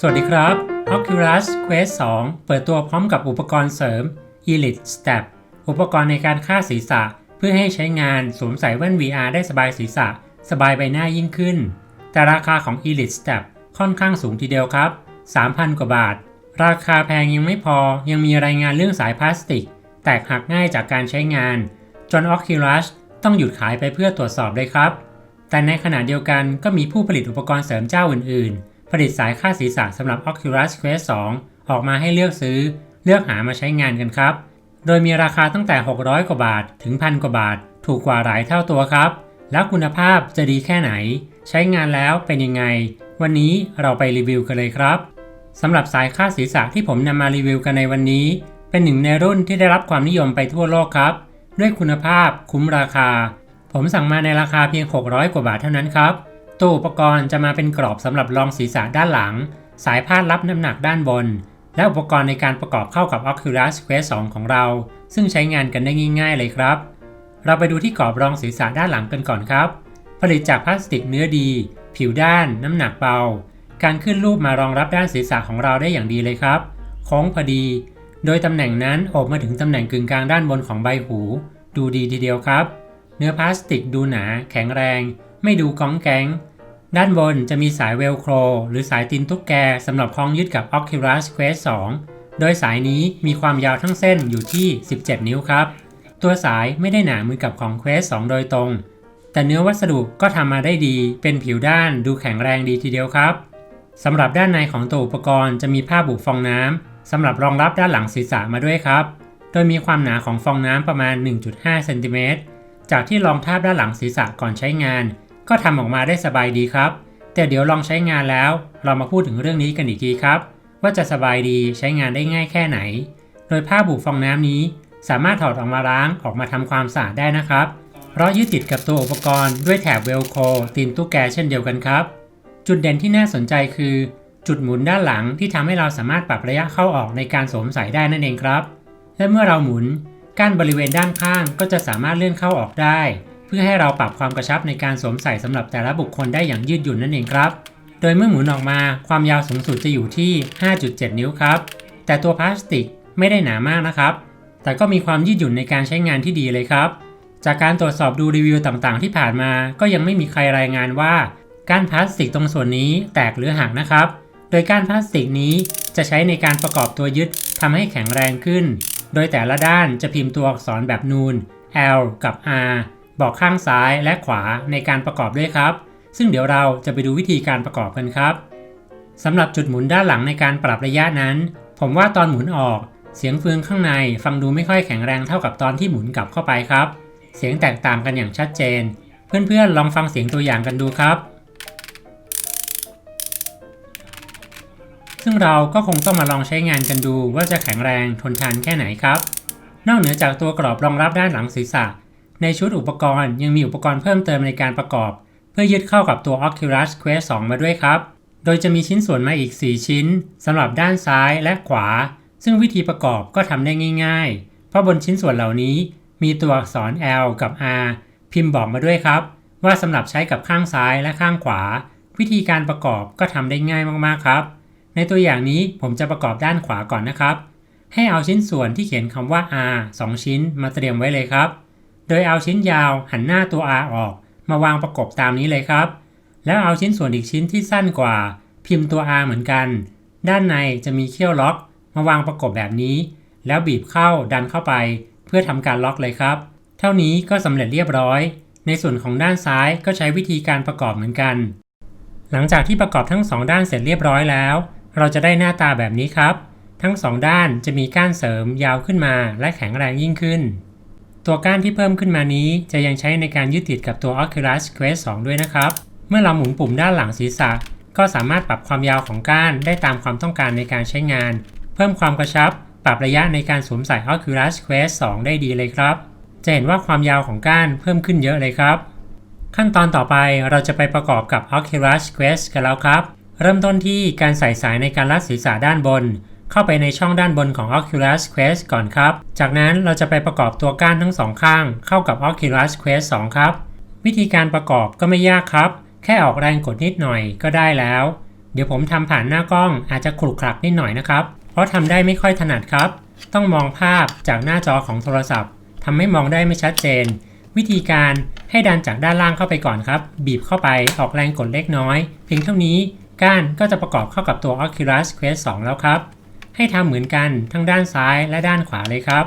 สวัสดีครับ Oculus Quest 2 เปิดตัวพร้อมกับอุปกรณ์เสริม Elite Step อุปกรณ์ในการฆ่าศีรษะ เพื่อให้ใช้งานสวมใส่แว่น VR ได้สบายศีรษะ สบายใบหน้ายิ่งขึ้น แต่ราคาของ Elite Step ค่อนข้างสูงทีเดียวครับ 3,000 กว่าบาท ราคาแพงยังไม่พอยังมีรายงานเรื่องสายพลาสติก แตกหักง่ายจากการใช้งาน จน Oculus ต้องหยุดขายไปเพื่อตรวจสอบเลยครับ แต่ในขณะเดียวกันก็มีผู้ผลิตอุปกรณ์เสริมเจ้าอื่นๆ ผลิตสายฆ่าศีรษะสำหรับ Oculus Quest 2 ออกมาให้เลือกซื้อ เลือกหามาใช้งานกันครับ โดยมีราคาตั้งแต่ 600 กว่าบาทถึงพันกว่าบาท ถูกกว่าหลายเท่าตัวครับ แล้วคุณภาพจะดีแค่ไหน ใช้งานแล้วเป็นยังไง วันนี้เราไปรีวิวกันเลยครับสำหรับสายฆ่าศีรษะที่ผมนำมารีวิวกันในวันนี้ เป็นหนึ่งในรุ่นที่ได้รับความนิยมไปทั่วโลกครับ ด้วยคุณภาพคุ้มราคา ผมสั่งมาในราคาเพียง 600 กว่าบาทเท่านั้นครับ ตัวอุปกรณ์จะมาเป็นกรอบสำหรับรองศีรษะด้านหลัง สายพาดรับน้ำหนักด้านบน และอุปกรณ์ในการประกอบเข้ากับ Oculus Quest 2 ของเรา ซึ่งใช้งานกันได้ง่าย ๆ เลยครับ เราไปดูที่กรอบรองศีรษะด้านหลังกันก่อนครับ ผลิตจากพลาสติกเนื้อดี ผิวด้าน น้ำหนักเบา การขึ้นรูปมารองรับด้านศีรษะของเราได้อย่างดีเลยครับ โค้งพอดี โดยตำแหน่งนั้นโอบมาถึงตำแหน่งกึ่งกลางด้านบนของใบหู ดูดีทีเดียวครับ เนื้อพลาสติกดูหนา แข็งแรง ไม่ดูก้องแก๊ง ด้านบนจะมีสายเวลโคร หรือสายตินตุ๊กแกสำหรับคล้องยึดกับ Oculus Quest 2 โดยสายนี้มีความยาวทั้งเส้นอยู่ที่ 17 นิ้วครับ ตัวสายไม่ได้หนาเหมือนกับของ Quest 2 โดยตรง แต่เนื้อวัสดุก็ทำมาได้ดี เป็นผิวด้านดูแข็งแรงดีทีเดียวครับสำหรับด้านในของตัวอุปกรณ์จะมีผ้าบุฟองน้ำสำหรับรองรับด้านหลังศีรษะมาด้วยครับ โดยมีความหนาของฟองน้ำประมาณ 1.5 เซนติเมตร จากที่ลองทาบด้านหลังศีรษะก่อนใช้งาน ก็ทำออกมาได้สบายดีครับ แต่เดี๋ยวลองใช้งานแล้ว เรามาพูดถึงเรื่องนี้กันอีกทีครับ ว่าจะสบายดีใช้งานได้ง่ายแค่ไหน โดยผ้าบุฟองน้ำนี้ สามารถถอดออกมาล้างออกมาทำความสะอาดได้นะครับ เพราะยึดติดกับตัวอุปกรณ์ด้วยแถบเวลโคตีนตุ๊กแกเช่นเดียวกันครับ จุดเด่นที่น่าสนใจคือ จุดหมุนด้านหลังที่ทำให้เราสามารถปรับระยะเข้าออกในการสวมใส่ได้นั่นเองครับ และเมื่อเราหมุนก้านบริเวณด้านข้างก็จะสามารถเลื่อนเข้าออกได้ พื่อให้เราปรับความกระชับในการสวมใส่สำหรับแต่ละบุคคลได้อย่างยืดหยุ่นนั่นเองครับ โดยเมื่อหมุนออกมาความยาวสูงสุดจะอยู่ที่ 5.7 นิ้วครับ แต่ตัวพลาสติกไม่ได้หนามากนะครับ แต่ก็มีความยืดหยุ่นในการใช้งานที่ดีเลยครับ จากการตรวจสอบดูรีวิวต่างๆ ที่ผ่านมา ก็ยังไม่มีใครรายงานว่าก้านพลาสติกตรงส่วนนี้แตกหรือหักนะครับ โดยก้านพลาสติกนี้จะใช้ในการประกอบตัวยึดทำให้แข็งแรงขึ้น โดยแต่ละด้านจะพิมพ์ตัวอักษรแบบนูน L กับ R บอกข้างซ้ายและขวาในการประกอบด้วยครับ ซึ่งเดี๋ยวเราจะไปดูวิธีการประกอบกันครับสำหรับจุดหมุนด้านหลังในการปรับระยะนั้น ผมว่าตอนหมุนออก เสียงฟืนข้างในฟังดูไม่ค่อยแข็งแรงเท่ากับตอนที่หมุนกลับเข้าไปครับ เสียงแตกต่างกันอย่างชัดเจน เพื่อนๆลองฟังเสียงตัวอย่างกันดูครับซึ่งเราก็คงต้องมาลองใช้งานกันดูว่าจะแข็งแรงทนทานแค่ไหนครับ นอกเหนือจากตัวกรอบรองรับด้านหลังศีรษะ ในชุดอุปกรณ์ยังมีอุปกรณ์เพิ่มเติมในการประกอบ เพื่อยึดเข้ากับตัว Oculus Quest 2 มาด้วยครับ โดยจะมีชิ้นส่วนมาอีก 4 ชิ้นสำหรับด้านซ้ายและขวา ซึ่งวิธีประกอบก็ทำได้ง่าย ๆ เพราะบนชิ้นส่วนเหล่านี้มีตัวอักษร L กับ R พิมพ์บอกมาด้วยครับ ว่าสำหรับใช้กับข้างซ้ายและข้างขวา วิธีการประกอบก็ทำได้ง่ายมากๆครับ ในตัวอย่างนี้ผมจะประกอบด้านขวาก่อนนะครับ ให้เอาชิ้นส่วนที่เขียนคำว่า R 2 ชิ้นมาเตรียมไว้เลยครับ โดยเอาชิ้นยาวหันหน้าตัว R ออก มาวางประกบตามนี้เลยครับ แล้วเอาชิ้นส่วนอีกชิ้นที่สั้นกว่า พิมพ์ตัว R เหมือนกัน ด้านในจะมีเขี้ยวล็อก มาวางประกบแบบนี้ แล้วบีบเข้าดันเข้าไป เพื่อทำการล็อกเลยครับ เท่านี้ก็สำเร็จเรียบร้อย ในส่วนของด้านซ้ายก็ใช้วิธีการประกอบเหมือนกัน หลังจากที่ประกอบทั้งสองด้านเสร็จเรียบร้อยแล้ว เราจะได้หน้าตาแบบนี้ครับ ทั้งสองด้านจะมีก้านเสริมยาวขึ้นมาและแข็งแรงยิ่งขึ้น ตัวก้านที่เพิ่มขึ้นมานี้จะยังใช้ในการยึดติดกับตัว Oculus Quest 2 ด้วยนะครับ เมื่อเราหมุนปุ่มด้านหลังศีรษะ ก็สามารถปรับความยาวของก้านได้ตามความต้องการในการใช้งาน เพิ่มความกระชับ ปรับระยะในการสวมใส่ Oculus Quest 2 ได้ดีเลยครับ จะเห็นว่าความยาวของก้านเพิ่มขึ้นเยอะเลยครับ ขั้นตอนต่อไปเราจะไปประกอบกับ Oculus Quest กันแล้วครับ เริ่มต้นที่การใส่สายในการรัดศีรษะด้านบน เข้าไปในช่องด้านบนของ Oculus Quest ก่อนครับ จากนั้นเราจะไปประกอบตัวก้านทั้งสองข้างเข้ากับ Oculus Quest 2 ครับ วิธีการประกอบก็ไม่ยากครับ แค่ออกแรงกดนิดหน่อยก็ได้แล้ว เดี๋ยวผมทำผ่านหน้ากล้องอาจจะขรุกขลักนิดหน่อยนะครับ เพราะทำได้ไม่ค่อยถนัดครับ ต้องมองภาพจากหน้าจอของโทรศัพท์ทำให้มองได้ไม่ชัดเจน วิธีการให้ดันจากด้านล่างเข้าไปก่อนครับ บีบเข้าไปออกแรงกดเล็กน้อย เพียงเท่านี้ก้านก็จะประกอบเข้ากับตัว Oculus Quest 2 แล้วครับ ให้ทำเหมือนกันทั้งด้านซ้ายและด้านขวาเลยครับ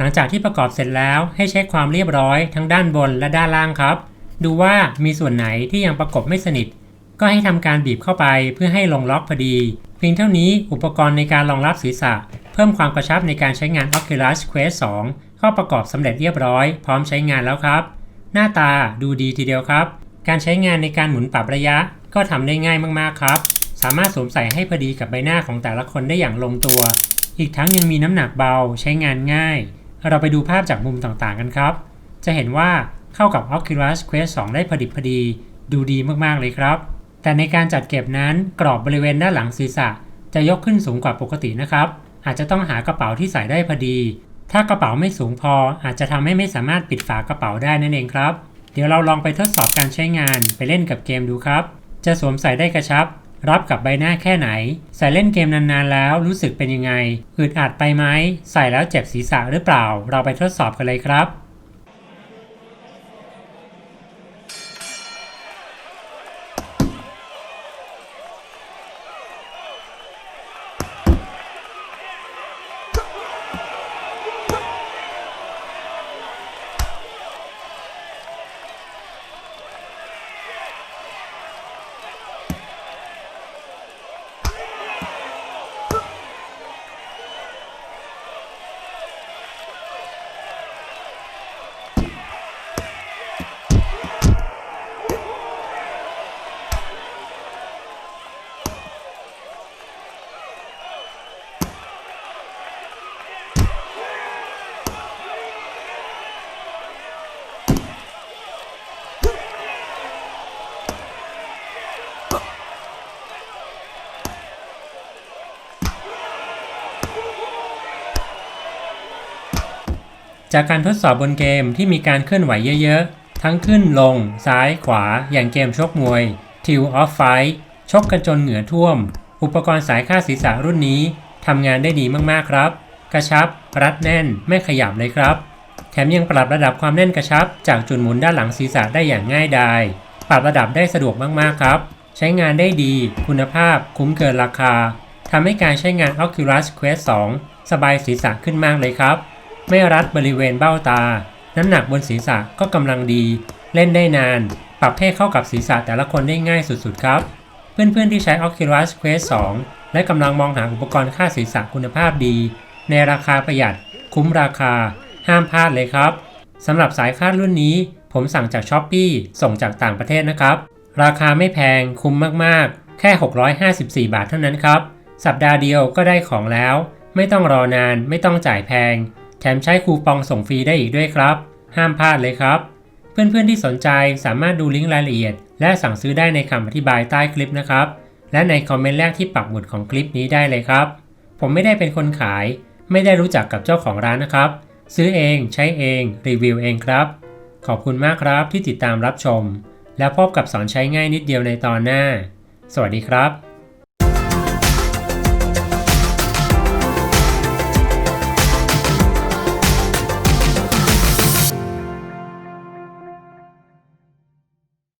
หลังจากที่ประกอบเสร็จแล้วให้เช็คความเรียบร้อยทั้งด้านบนและด้านล่างครับ ดูว่ามีส่วนไหนที่ยังประกบไม่สนิท ก็ให้ทำการบีบเข้าไปเพื่อให้ลงล็อกพอดี เพียงเท่านี้อุปกรณ์ในการรองรับศีรษะ พิ่มความกระชับในการใช้งาน Oculus Quest 2 เข้าประกอบสำเร็จเรียบร้อย พร้อมใช้งานแล้วครับ หน้าตาดูดีทีเดียวครับ การใช้งานในการหมุนปรับระยะก็ทำได้ง่ายมากๆครับ สามารถสวมใส่ให้พอดีกับใบหน้าของแต่ละคนได้อย่างลงตัว อีกทั้งยังมีน้ำหนักเบาใช้งานง่าย เราไปดูภาพจากมุมต่างๆกันครับ จะเห็นว่าเข้ากับ Oculus Quest 2 ได้พอดิบพอดี ดูดีมากๆเลยครับ แต่ในการจัดเก็บนั้นกรอบบริเวณด้านหลังศีรษะ จะยกขึ้นสูงกว่าปกตินะครับ อาจจะต้องหากระเป๋าที่ใส่ได้พอดี ถ้ากระเป๋าไม่สูงพออาจจะทำให้ไม่สามารถปิดฝากระเป๋าได้นั่นเองครับ เดี๋ยวเราลองไปทดสอบการใช้งานไปเล่นกับเกมดูครับ จะสวมใส่ได้กระชับ รับกับใบหน้าแค่ไหน ใส่เล่นเกมนานๆแล้วรู้สึกเป็นยังไงอึดอัดไปไหมใส่แล้วเจ็บศีรษะหรือเปล่า เราไปทดสอบกันเลยครับ จากการทดสอบบนเกมที่มีการเคลื่อนไหวเยอะๆ ทั้งขึ้นลง ซ้ายขวา อย่างเกมชกมวย t i l of Fight ชกกันจนเหงื่อท่วม อุปกรณ์สายฆ่าศีรษะรุ่นนี้ทำงานได้ดีมากๆครับ กระชับ รัดแน่นไม่ขยับเลยครับ แถมยังปรับระดับความแน่นกระชับ จากจุดหมุนด้านหลังศีรษะได้อย่างง่ายดายปรับระดับได้สะดวกมากๆครับ ใช้งานได้ดีคุณภาพ คุ้มเกินราคาทำให้การใช้งาน Oculus Quest 2 สบายศีรษะขึ้นมากเลยครับ ไม่รัดบริเวณเบ้าตา น้ำหนักบนศีรษะก็กำลังดี เล่นได้นาน ปรับให้เข้ากับศีรษะแต่ละคนได้ง่ายสุดๆครับ เพื่อนๆที่ใช้ Oculus Quest 2 และกำลังมองหาอุปกรณ์ค่าศีรษะคุณภาพดี ในราคาประหยัด คุ้มราคา ห้ามพลาดเลยครับสำหรับสายคาดรุ่นนี้ ผมสั่งจาก s h อ p e e ส่งจากต่างประเทศนะครับ ราคาไม่แพงคุ้มมากๆ แค่ 654 บาทเท่านั้นครับ สัปดาห์เดียวก็ได้ของแล้ว ไม่ต้องรอนานไม่ต้องจ่ายแพง แถมใช้คูปองส่งฟรีได้อีกด้วยครับ ห้ามพลาดเลยครับ เพื่อนๆที่สนใจสามารถดูลิงก์รายละเอียด และสั่งซื้อได้ในคำอธิบายใต้คลิปนะครับ และในคอมเมนต์แรกที่ปักหมุดของคลิปนี้ได้เลยครับ ผมไม่ได้เป็นคนขาย ไม่ได้รู้จักกับเจ้าของร้านนะครับ ซื้อเองใช้เอง รีวิวเองครับ ขอบคุณมากครับที่ติดตามรับชม แล้วพบกับสอนใช้ง่ายนิดเดียวในตอนหน้า สวัสดีครับ